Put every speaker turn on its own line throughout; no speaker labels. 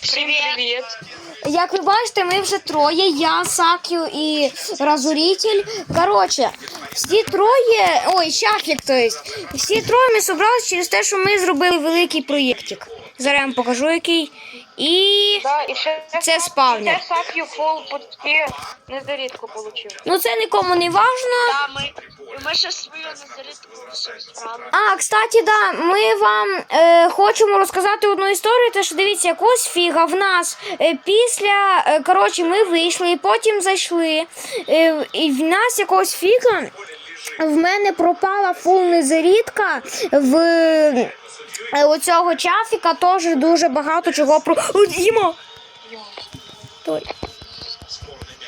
Всім привіт.
Як ви бачите, ми вже троє. Я, Сакю і Разуритель. Коротше, всі троє. Ой, Шафік, то есть. Всі троє ми зібралися через те, що ми зробили великий проєктик. Зараз я вам покажу який. І.
Да, і ще
Це спавнер.
Це сап'ю фол почти незарідку получив.
Ну це нікому не важно.
Да, ми, ми ще свою незарідку.
А, кстати, да, ми вам е, хочемо розказати одну історію, те, що дивіться, якось фіга в нас е, після, е, коротше, ми вийшли і потім зайшли. Е, і в нас якогось фіга в мене пропала фул незарідка в е, оцього чафіка теж дуже багато чого про. О, Діма! Той.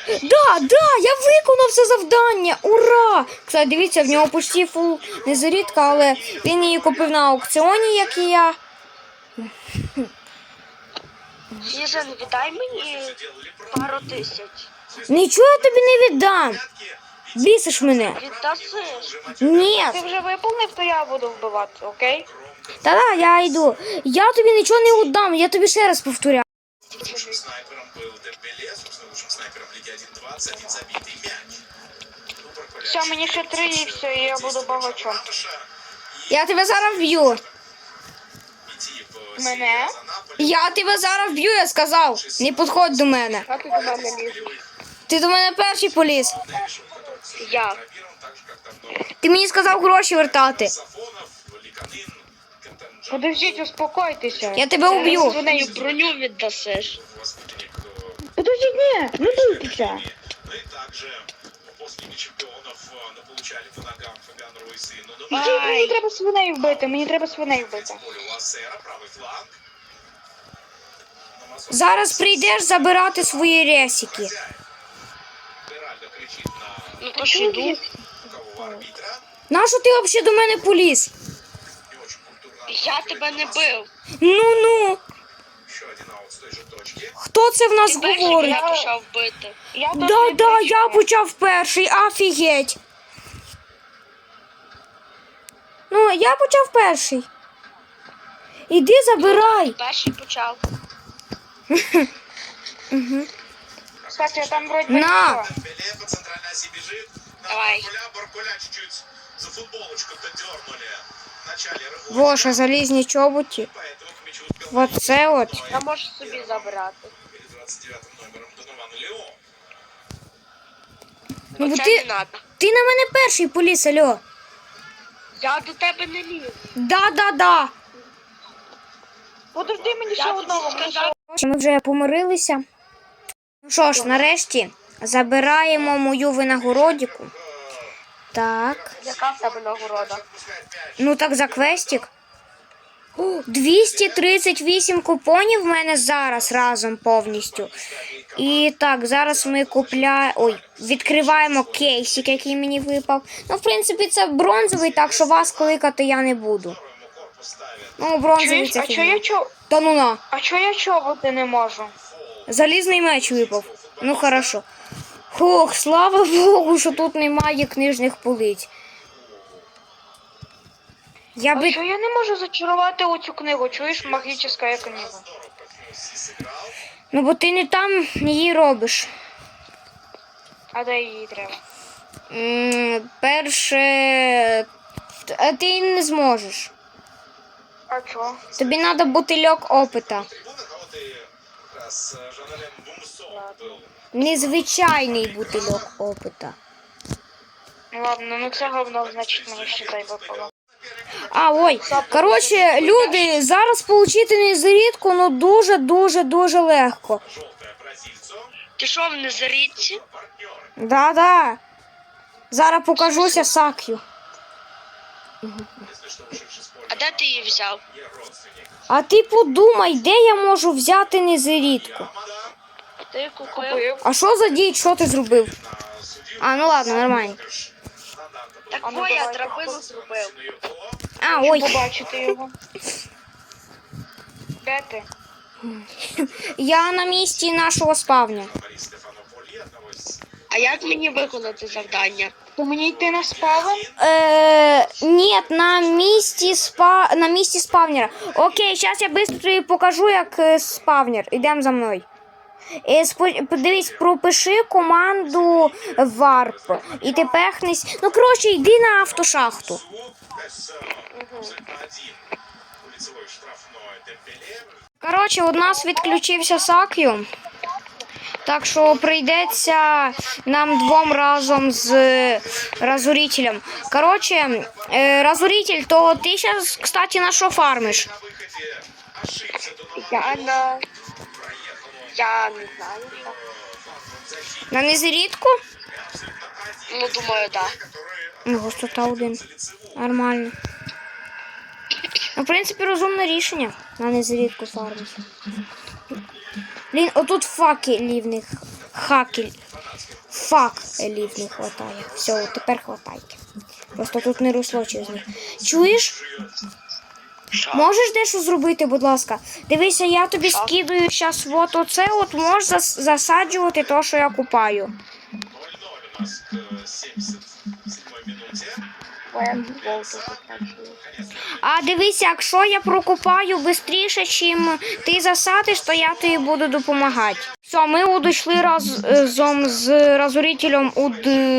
Да, да, я виконав це завдання. Ура! Кстати, дивіться, в нього почти фул незарідка, але він її купив на аукціоні, як і я.
Фіжен, віддай мені пару тисяч.
Нічого я тобі не віддам. Бісиш мене. Ні.
Ти вже виповнив, то я буду вбивати, окей?
Та-да, я йду. Я тобі нічого не віддам, я тобі ще раз повторяю.
Лучшим снайпером был Дембеле, собственно, лучшим снайпером Лиги 1-2, один забитый мяч. Ну, про
Все, мені ще три і все, і я буду багачом.
Я тебе зараз вб'ю.
Мене?
за Наполи.
Я тебе зараз вб'ю, я сказав. Не підходь до мене.
А ти до мене лізеш.
Ти до мене перший поліз
Я.
Первым, так же, как там ну,
Ти мені сказав гроші вертати.
Сафонов, Ликанын, Кантанджан,
Подождіть, успокойтеся.
Я тебе уб'ю.
Свинею броню віддасиш.
воспитанник э,
Подождіть, ні, не дуйтеся.
Ну и также после Лиги Чемпионов э, получали по ногам Фабиан Руиз и Нуну.
Подождіть, Мені треба свиней вбити, мені треба свиней вбити.
Поле Лассера, правый фланг. На Мазон
Зараз прийдеш забирати свої ресики.
Беральдо кричит на
Ну то ж іду.
Нащо ти взагалі до мене поліз?
Я тебе не бив.
Ну ну, хто це в нас
Ти перший
говорить?
я почав бити.
Я
Да,
не
да, я почав перший, офігеть. Ну, я почав перший. Іди забирай.
Перший почав.
Кстати, там вроде
На.
Беле по центральной оси бежит. На
Давай.
Баркуля. Баркуля чуть-чуть за футболочку-то дернули. В начале рывочка.
Воша, залізні чоботі.
Поэтому к мячу успел
Оце от.
Я можу собі забрати.
перед 29 номером Донован Лео.
Ну, бо
Оце
ти, ти на мене перший поліз, альо.
Я до тебе не лізу.
Да, да, да.
Подожди, мені ще
Я
одного.
Ми вже помирилися. Ну що ж, нарешті забираємо мою винагородіку. Так.
Яка в тебе нагорода?
Ну так за квестик. О, 238 купонів в мене зараз разом повністю. І так, зараз ми купляємо. Ой, відкриваємо кейсик, який мені випав. Ну, в принципі, це бронзовий, так що вас кликати я не буду. Ну, бронзовий
Чуєш,
це
а
фігня.
я чо...
Та ну на.
А чого я чоботи не можу?
Залізний меч випав. Ну хорошо. Ох, слава Богу, що тут немає книжних полиць. Я
А
би.
чого я не можу зачарувати оцю книгу? Чуєш, магічна книга.
Ну бо ти не там її робиш.
А де її треба?
М, Перше. А ти не зможеш.
А чого?
Тобі треба бутильок опита.
трибунах, а вот и как раз э, Жан-Ален Бумсо был.
Незвичайний бутильок опита.
Ладно, ну це говно, значить мені ще дай випало.
А, ой. Коротше, люди, зараз отримати незарідку, ну дуже, дуже, дуже легко.
Ти що в незарідці?
Да-да. Зараз покажуся Сакю.
А де ти її взяв?
А ти подумай, де я можу взяти незарідку?
Ти купив.
А що за дій, що ти зробив? А, ну ладно, нормально.
Стандарта
Так
ну
ой, я драбину зробив.
А,
Хочу
ой.
побачити його. Де ти?
Я на місці нашого спавня.
А як мені виконати завдання?
То мені йти на спавен?
Е, ні, на місці спа на місці спавнера. Окей, зараз я швидко покажу, як е, спавнер. Ідемо за мною. Е, подивись, пропиши команду варп. І ти пехнись. Ну, коротше, йди на автошахту. Коротше, у нас відключився Сакю. Так що прийдеться нам двом разом з е, розорителем. Коротше, е, розоритель, то ти зараз, кстати, на що фармиш?
На выходе ошибся Донован.
Я на.
Проехал он
Я не знаю. що.
флангом защиты.
На незрідку?
Абсолютно один,
Ну, думаю, да.
который
Ну, густота один.
лицевой.
Нормально. Ну, в принципі, розумне рішення. На незрідку фармити. Блін, отут факелів не х- хакель. Факелів не хватає. Все, тепер хватайте. Просто тут не росло через них. Чуєш? Можеш дещо зробити, будь ласка? Дивися, я тобі скидаю зараз от оце, от можеш зас- засаджувати те, що я купаю.
0-0 у нас к 77 минуте.
А дивися, якщо я прокопаю швидше, чим ти засадиш, то я тобі буду допомагати. Все, ми удійшли разом з розорителем у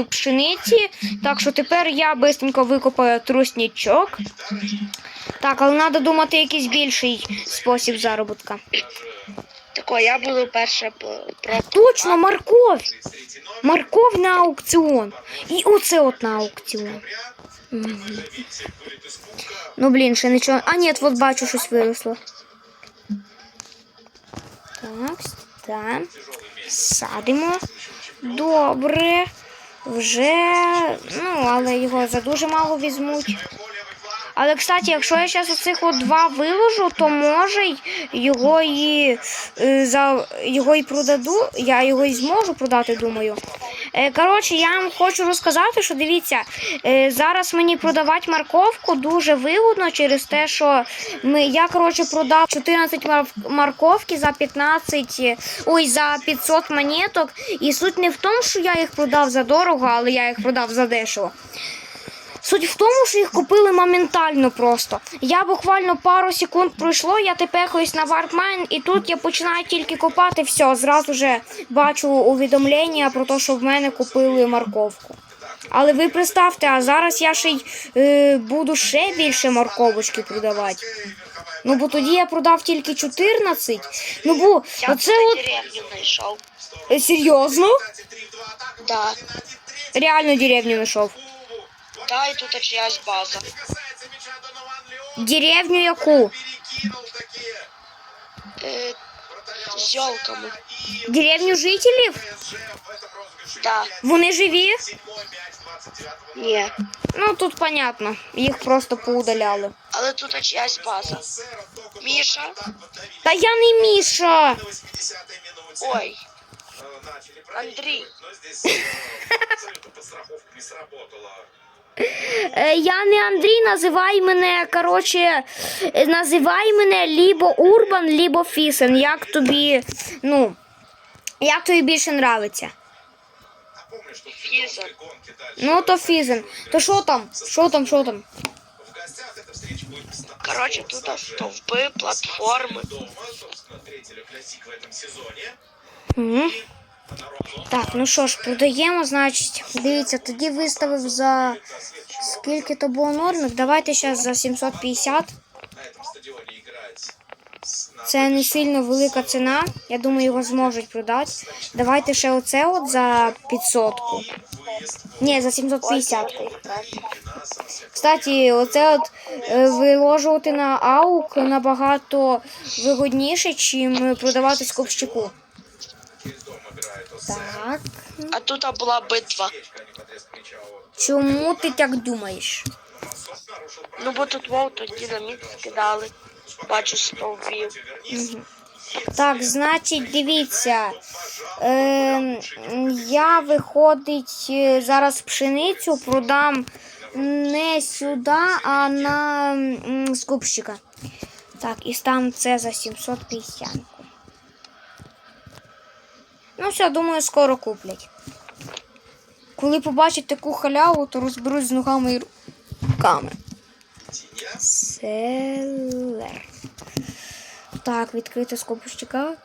пшениці, так що тепер я швидко викопаю труснічок. Так, але треба думати якийсь більший спосіб заробітка.
Такой, я буду перше п- про
Точно, морковь!
33 номер.
Морковь на аукціон. І оце от на аукціон. Ну блін, ще нічого. А ні, от бачу, щось виросло. Так, так. Садимо. Добре. Вже. Ну, але його за дуже мало візьмуть. Але, кстати, якщо я зараз оцих от два виложу, то може його і е, за його і продаду. Я його і зможу продати, думаю. Е, Коротше, я вам хочу розказати, що дивіться, е, зараз мені продавати морковку дуже вигодно через те, що ми, я коротше продав 14 мар- морковки за 15, е, ой, за 500 монеток. І суть не в тому, що я їх продав за дорого, але я їх продав за дешево. Суть в тому, що їх купили моментально просто. Я буквально пару секунд пройшло, я тепехаюсь на варпмен, і тут я починаю тільки копати, все, зразу же бачу увідомлення про те, що в мене купили морковку. Але ви представте, а зараз я ще й е, буду ще більше морковочки продавати. Ну бо тоді я продав тільки 14. Ну бо оце от
деревню знайшов.
е, серйозно?
Да.
Реально деревню знайшов.
Да, і тут чиясь база.
Касается мяча Донован Леон.
Деревню яку?
Перекинул такие
Е,
вратаря
з йолками.
И
Деревню жителів?
ПСЖ в этом розыгрыше
Да.
Вони живі?
седьмой мяч 29-го
Ні.
Ну тут понятно, їх просто поудаляли.
Але тут чиясь база.
Сера только
Миша.
так подавили
Та я не Міша.
на 80-й минуте.
Ой.
Э, Начали
Андрей.
проигрывать, Но здесь э, абсолютно подстраховка не сработала.
Е, я не Андрій, називай мене, коротше, е, називай мене лібо Урбан, лібо Фісен. Як тобі, ну, як тобі більше нравиться?
Напомню, что в
Физа.
финальной гонке дальше
Ну то Фізен. То що там? Що там, що там?
в гостях эта встреча будет с-
Короче, тут стовпи, платформи.
дома, собственно, третий Ле Классик в этом сезоне.
Угу.
На ровном
Так, ну що ж, продаємо, значить. Дивіться, тоді виставив за скільки то було нормик. Давайте зараз за 750.
на этом стадионе играть. с- на
Це не сильно велика ціна. Я думаю, його зможуть продати. Давайте ще оце от за 500.
выезд
Ні, за 750.
финансов всех
Кстати, оце от е, виложувати на аук набагато вигодніше, чим продавати скупщику. Так.
А тут була битва.
Чому ти так думаєш?
Ну бо тут вов тут динаміт скидали. Бачу стовпів.
Так, значить, дивіться. Е, я виходить е, зараз пшеницю продам не сюди, а на скупщика. Так, і там це за 750. Ну все, думаю, скоро куплять. коли побачать таку халяву, то розберуть з ногами і руками. Селер. Так, відкрити скопущика.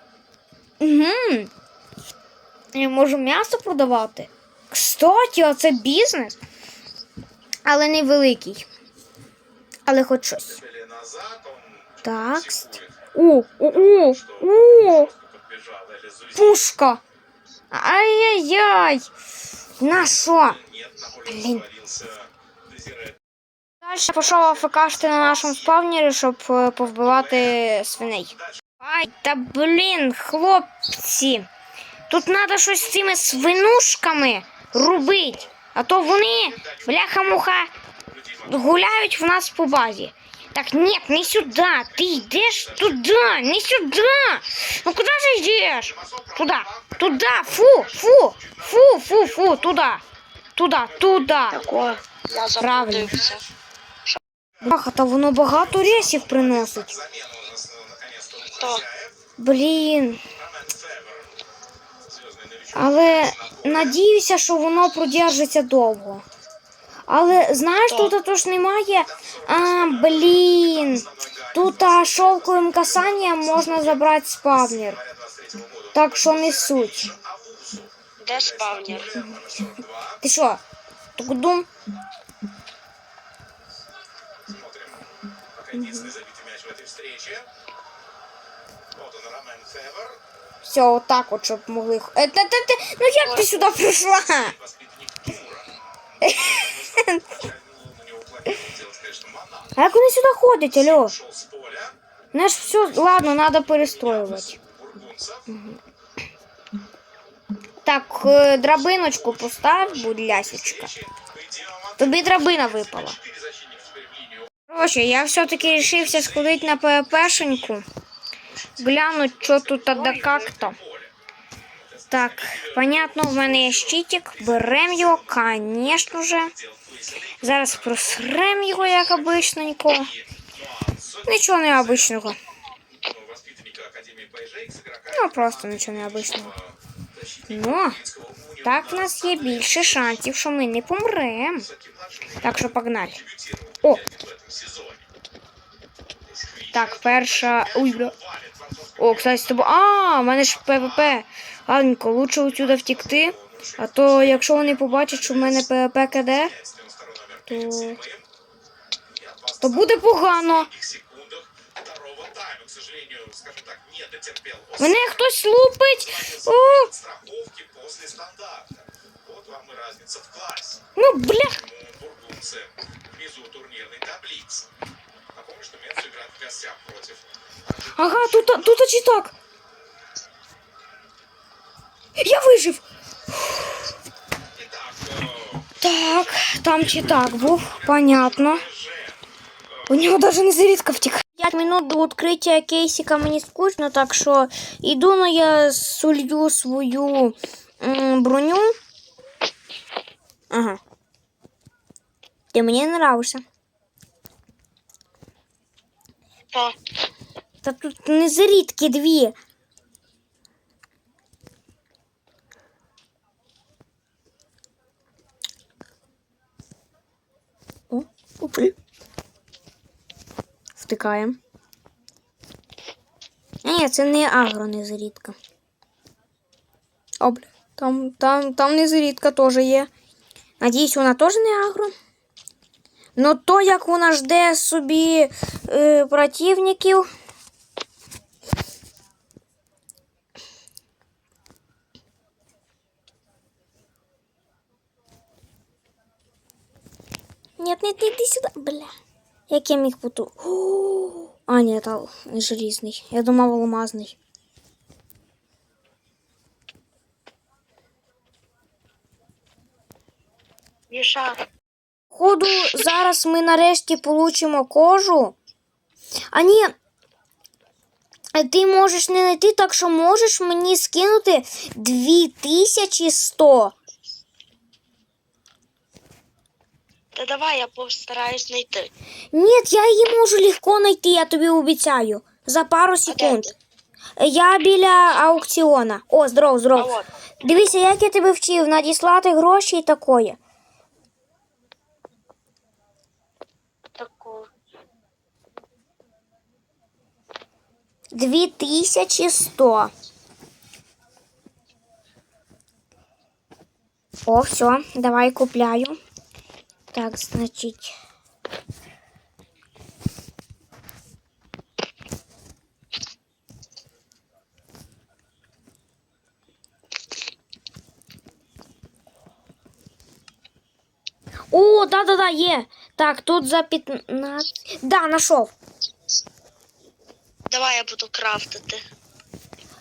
Угу. Я можу м'ясо продавати. Кстати, оце бізнес. Але невеликий. Але хоч щось. Так. О, о, о, о, пушка. Ай-яй-яй. На що? Блин.
Дезире.
Далі пішов АФКшти на нашому спавнері, щоб повбивати свиней. Ай, та блін, хлопці. Тут треба щось з цими свинушками робити. А то вони, бляха-муха, гуляють в нас по базі. Так, ні, не сюди. Ти йдеш туди, не сюди. Ну куди ти йдеш? Туди, туди, фу, фу, фу, фу, фу, туди. Туди, туди.
Такое.
Правильно. Бляха, та воно багато ресів приносить. Блін.
Новичок.
Але надіюся, що воно продержиться довго. Але знаєш,
Так.
тут ж немає. А, блін. Тут а, шовковим касанням можна забрати спавнер.
Января 23 года.
Так що не суть.
Авузу.
Де спавнер?
Номер 42.
Ти що? Тугудум?
Смотрим. Пока единственный забитый мяч в этой встрече. Вот он, Ромен Февер.
Все, отак от, щоб могли. х- Е, та, та, та, ну як ти сюди прийшла? А як вони сюди ходять, алло?
С
все, ладно, треба перестроювати. Так, е, драбиночку постав, будь лясечка. Тобі драбина випала. Короче, я все-таки рішився сходити на ПВПшеньку. Глянуть, що тут да как-то. Так, понятно, в мене є щитик. Берем його, конечно же.
Делал Луис
Зараз просрем його, як обичненько.
Нюанс.
Нічого необичного.
Воспитанника Академии PSX, игрока
Ну, просто нічого необичного.
защитника
Ну,
Финского университета.
так в нас є більше шансів, що ми не помрем.
Высокий-младший
Так що погнали.
дебютировал
О.
в этом сезоне.
Так, перша. Ой, бля.
Валит французский
О, кстати, з тобою. А, в мене ж ПВП. Ладненько, лучше отсюда втікти. А то, якщо вони побачать, що в мене ПВП КД,
ответственный второй номер
то,
перед седьмым. И от
то буде погано.
последних секундах второго тайма, к сожалению, скажем так, не дотерпел.
Мене хтось лупить. О,
страховки после стандарта. Вот вам и разница в классе.
ну бля.
Почему бургунцы внизу турнирной таблицы. Напомню, что Мец играет в гостях против
Ага, тут, тут чи так. Я вижив.
Итак, э,
так, там чи так був, понятно.
Ж,
У нього навіть не зарідка втік. 5 минут до відкриття кейсика мені скучно, так що йду ну я солью свою м, броню. Ага. Ти мені не нравишся.
Що?
Та тут не зарідки дві. Опи. Втикаємо. Ні, це не агро, не зарідка. О. Там, там, там не зарідка теж є. Надіюсь, вона теж не агро. Ну то, як вона жде собі е, противників. Нет, нет, нет, иди сюда, бля. Як я міг. О, А, ні, та желізний. Я думав алмазний.
Міша,
Ходу, зараз ми нарешті получимо кожу. А ні. Ти можеш не знайти, так що можеш мені скинути 2100.
Та давай я постараюсь знайти.
Ні, я її можу легко знайти, я тобі обіцяю. За пару секунд. Я біля аукціона. О, здоров,
А от.
Дивися, як я тебе вчив, надіслати гроші і такое.
Таку.
2100. О, все, давай купляю. Так, значить. О, да-да-да, є. Так, тут за 15. Да, нашов.
Давай я буду крафтити.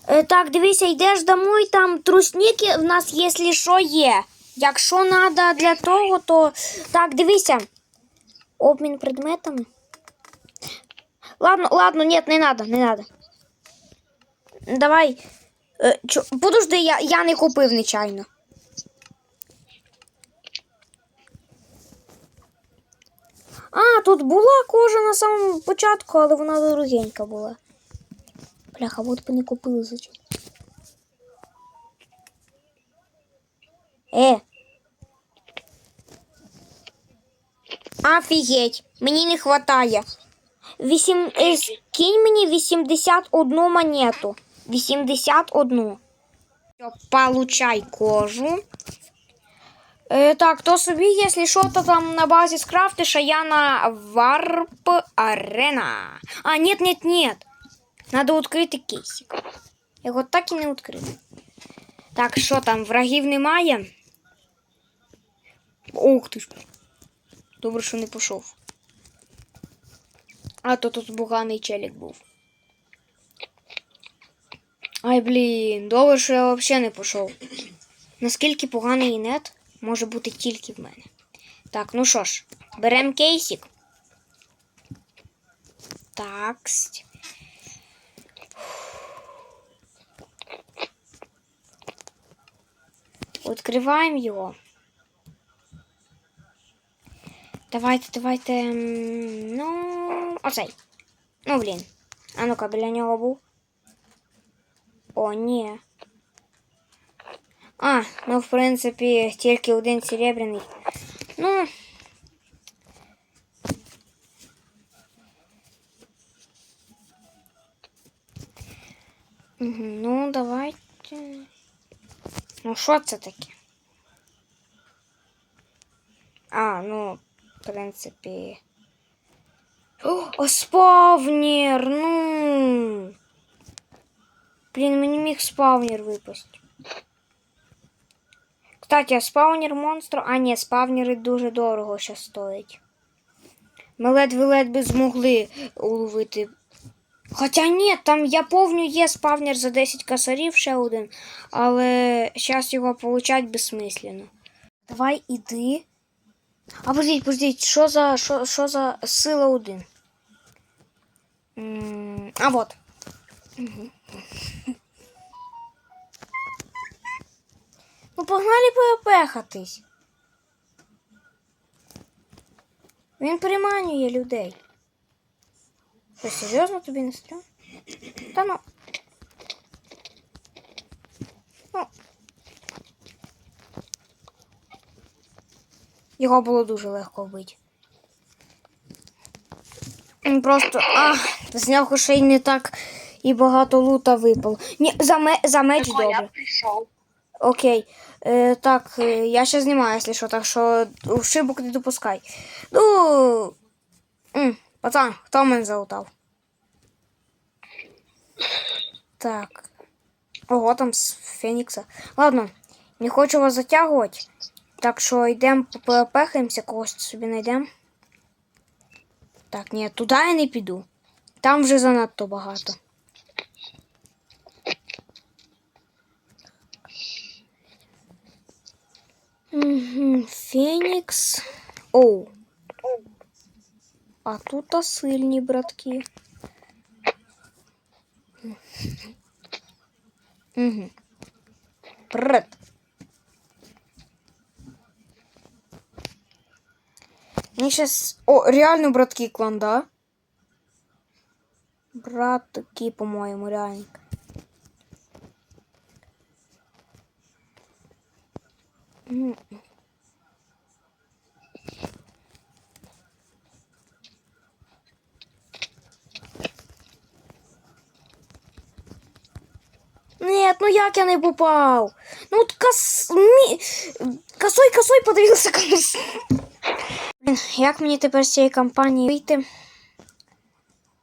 Е, так, дивися, йдеш домой, там трусніки в нас, якщо що, є. Якщо треба для того, то. Так, дивися. Обмін предметами. Ладно, ладно, нет, не надо, не надо. Давай. Е, чо, подожди, я, я не купив нечайно. А, тут була кожа на самому початку, але вона дорогенька була. Бляха, от би не купили зачем. Е. Офігеть, мені не хватає. Вісім... е, скинь мені 81 монету. 81. Получай кожу. Е, так, то собі, якщо що, то там на базі скрафтиш, а я на Варп Арена. А, нет, нет, нет. Надо відкрити кейсик. Я Його так і не відкрив. Так, що там, врагів немає? Ух ти ж. Добре, що не пішов. А то тут буганий челік був. Ай, блін, добре, що я взагалі не пішов. Наскільки поганий нет може бути тільки в мене. Так, ну що ж, беремо кейсик. Таксть. Відкриваємо його. Давайте, давайте. м, Ну, оцей. Ну, блін. А ну-ка, біля нього був. О, ні. А, ну, в принципі, тільки один серебряний. Ну. Мгм, Ну, давайте. Ну, що це таке? А, ну, в Принципі. О, спавнер! Ну. Блін, мені міг спавнер випасти. Кстати, а спавнер монстру. А, ні, спавнери дуже дорого ще стоять. Ми ледве-ледве змогли уловити. Хоча ні, там я повню є спавнер за 10 косарів ще один, але зараз його получать безсмислено. Давай іди. А подождіть, подождіть, що за, що, що за сила один? М, А вот. Ну, погнали перепехатись. Він приманює людей. Що, серйозно тобі не стрьом? Та. Ну. Його було дуже легко вбити. Він просто. А, з нього й не так і багато лута випало. Ні, за, ме, за меч
О, я прийшов.
Окей. Е, так, е, я ще знімаю, якщо що, так що ошибок не допускай. Ну. М, пацан, хто мене залутав? Так. Ого, там з Фенікса. Ладно, не хочу вас затягувати. Так що йдемо попепехаємося, когось собі знайдемо. Так, ні, туди я не піду. Там вже занадто багато. Фенікс. Оу. А тут сильні братки. Угу. Привет. Мне сейчас... О, реально братки клан, да? Братки, по-моему, реально. Нет, ну як я не попал. Ну от кос... ми косой косой подивився колись. Як мені тепер з цієї компанії вийти?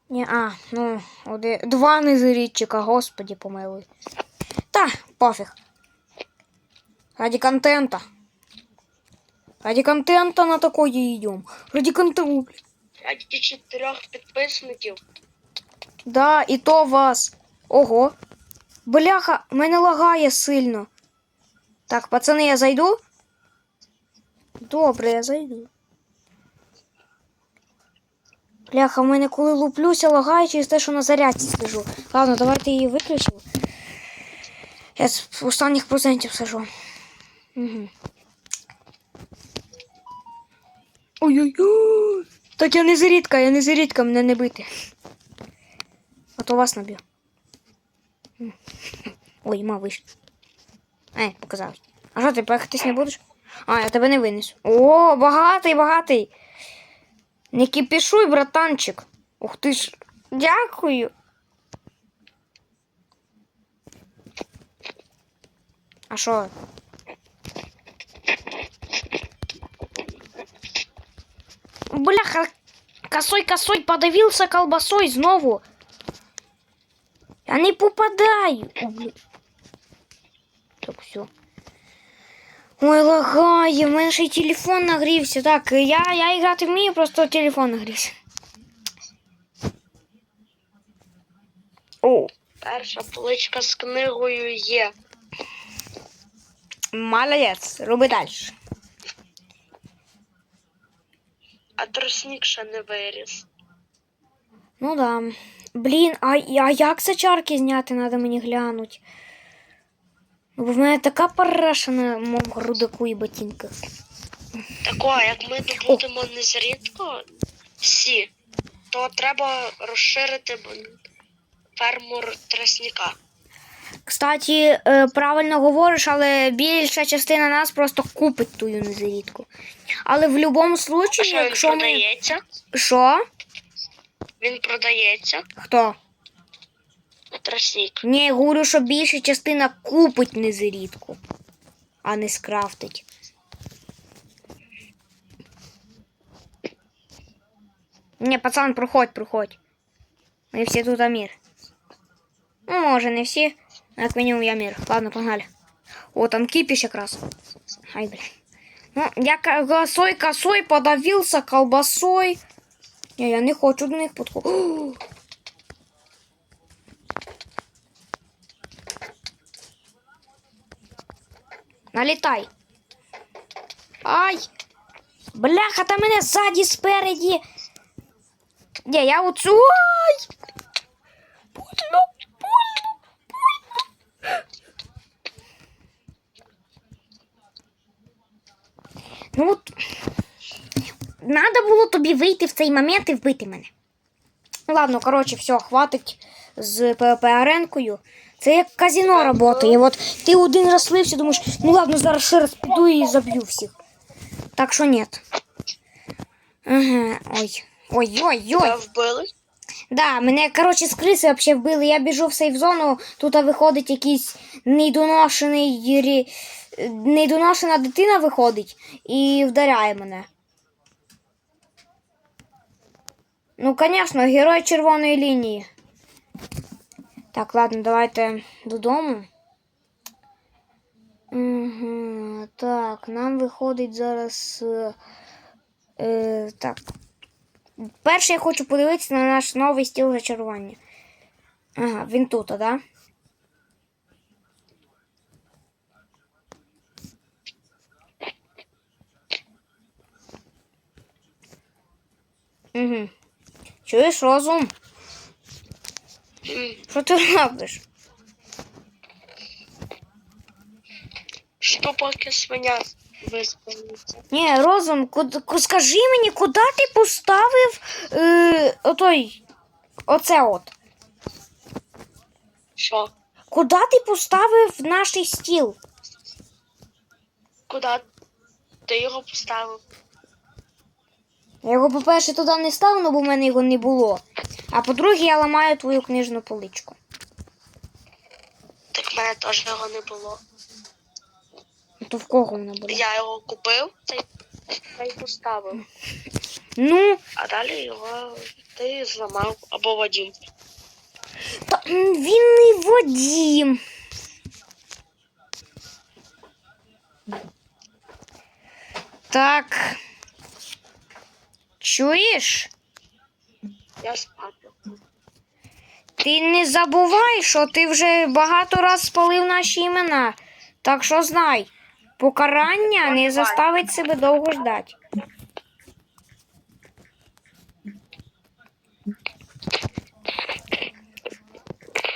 Ні, а, ну, один, два незарідчика, господі помилуй. Та, пофіг. Ради контента. Ради контента на такое идем. Ради контента.
Раді чотирьох підписників.
Да, і то вас. Ого. Бляха, мене лагає сильно. Так, пацани, я зайду? Добре, я зайду. Бляха, в мене коли луплюся, лагає через те, що на зарядці сижу. Ладно, давайте її виключимо. Я з останніх процентів сижу. Угу. Ой-ой-ой. Так я не зарідка, я не зарідка, мене не бити. А то вас наб'ю. Ой, ма вийшла. Ей, показалось. А що ти пехатись не будеш? А, я тебе не винесу. О, багатий, багатий. Не кипішуй, братанчик. Ух ти ж. Дякую. А що? Бляха, косой косой подавился колбасой знову. Я не попадаю. О, блін. Ой, лагає, в мене ще й телефон нагрівся. Так, я, я грати вмію, просто телефон нагрівся. О,
Перша поличка з книгою є.
молодець, роби далі.
А тростник ще не виріс.
Ну да. Блін, а, а як це чарки зняти, треба мені глянуть. Ну, бо в мене така параша на моєму грудаку і ботинках.
Тако, як ми добудемо незрідко всі, то треба розширити ферму тростника.
Кстати, е, правильно говориш, але більша частина нас просто купить тую незарідку. Але в будь-якому
А
случаї,
що він
якщо ми.
продається?
Що?
Він продається.
Хто?
Тростник.
Ні, я говорю, що більша частина купить незарідку, а не скрафтить. Ні, пацан, проходь, проходь. Ми всі тут Амір. Ну, може, не всі. но Як мінімум я мір. Ладно, погнали. О, там кипиш якраз. Ай, блин. Ну, я косой косой подавился колбасой. Не, я не хочу до них подходити. Налітай. Ай! Бляха, та мене ззаді спереді. Де, я оцю. Ай! Больно, больно, больно. Ну от. Надо було тобі вийти в цей момент і вбити мене. Ладно, коротше, все, хватить з ПВП аренкою. Це як казино працює. От ти один раз слився, думаєш, ну ладно, зараз ще раз піду і заб'ю всіх. Так що ні. Ага, ой. Ой-ой-ой.
Вбили?
Да, мене, коротше, з криси взагалі вбили. Я біжу в сейф-зону, тут виходить якийсь недоношений недоношена дитина виходить і вдаряє мене. Ну, звісно, герой червоної лінії. Так, ладно, давайте додому. Угу, так, нам виходить зараз. Е, е, так. Перше я хочу подивитися на наш новий стіл зачарування. Ага, він тут, а, да? Угу. Чуєш розум? Що ти робиш?
Що поки свиня виспалиться?
Ні, розум, скажи мені, куди ти поставив е, отой. Оце от.
Що?
Куди ти поставив наш стіл?
Куди ти його поставив?
Я його, по-перше, туди не ставлю, бо в мене його не було. А по-друге, я ламаю твою книжну поличку.
Так в мене теж його не було.
Ну, То в кого вона була?
Я його купив та й та й поставив.
Ну,
А далі його ти зламав або Вадим.
та, він не Вадім. Так. Чуєш?
Я спати.
Ти не забувай, що ти вже багато раз спалив наші імена. Так що знай, покарання не заставить себе довго ждати.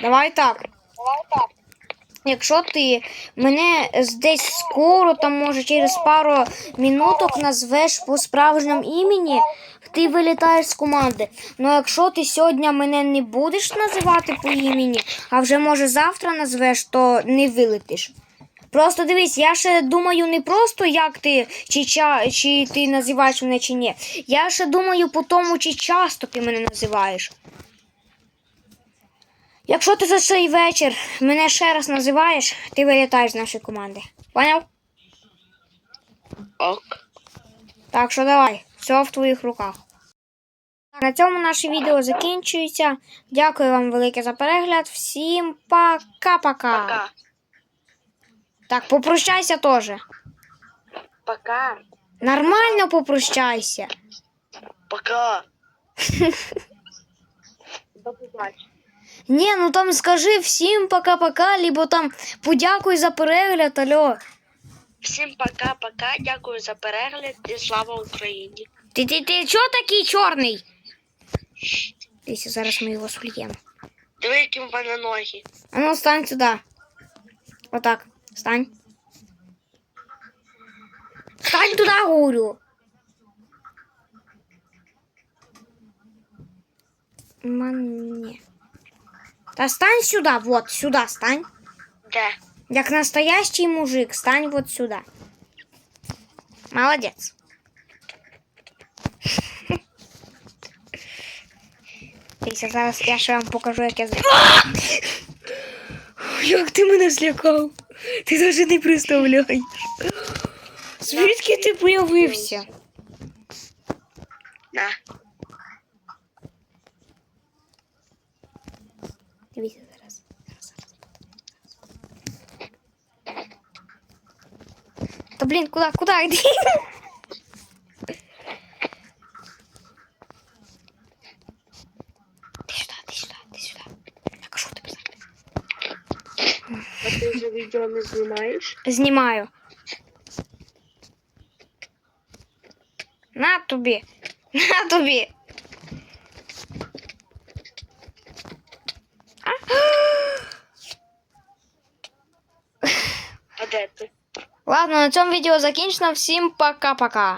Давай так. Якщо ти мене десь скоро, там може через пару минуток назвеш по справжньому імені, ти вилітаєш з команди. Ну якщо ти сьогодні мене не будеш називати по імені, а вже може завтра назвеш, то не вилетиш. Просто дивись, я ще думаю не просто як ти, чи, ча, чи ти називаєш мене чи ні. Я ще думаю по тому, чи часто ти мене називаєш. Якщо ти за цей вечір мене ще раз називаєш, ти вилітаєш з нашої команди. Поняв?
Ок.
Так що давай, все в твоїх руках. На цьому наше відео закінчується. Дякую вам велике за перегляд. Всім пока-пока.
Пока.
Так, попрощайся теж.
Пока.
Нормально попрощайся.
Пока. До побачення.
Ні, ну там скажи всім пока-пока, либо там подякуй за перегляд, алло.
Всім пока-пока. Дякую за перегляд і слава Україні.
Ти, ти, ти чого такий чорний? Дивіться, зараз ми його сульємо.
Диви, які в мене ноги.
А ну, стань сюди. Отак. Стань. Стань туди, говорю. Мане. Та стань сюди, вот, сюди стань.
Де?
Як настоящий мужик, стань вот сюда. Молодец. Дивіться, зараз я ще вам покажу, як я з... Як ти мене злякав? Ти навіть не представляєш. Звідки ти появився?
На.
Дивіться Та блін, куди, куди йди? Ти сюди, ти сюди, ти сюди. Я кажу тобі зараз.
А ти вже відео не знімаєш?
Знімаю. На тобі. На тобі.
А де ти?
Ладно, на цьому відео закінчено. Всім пока-пока.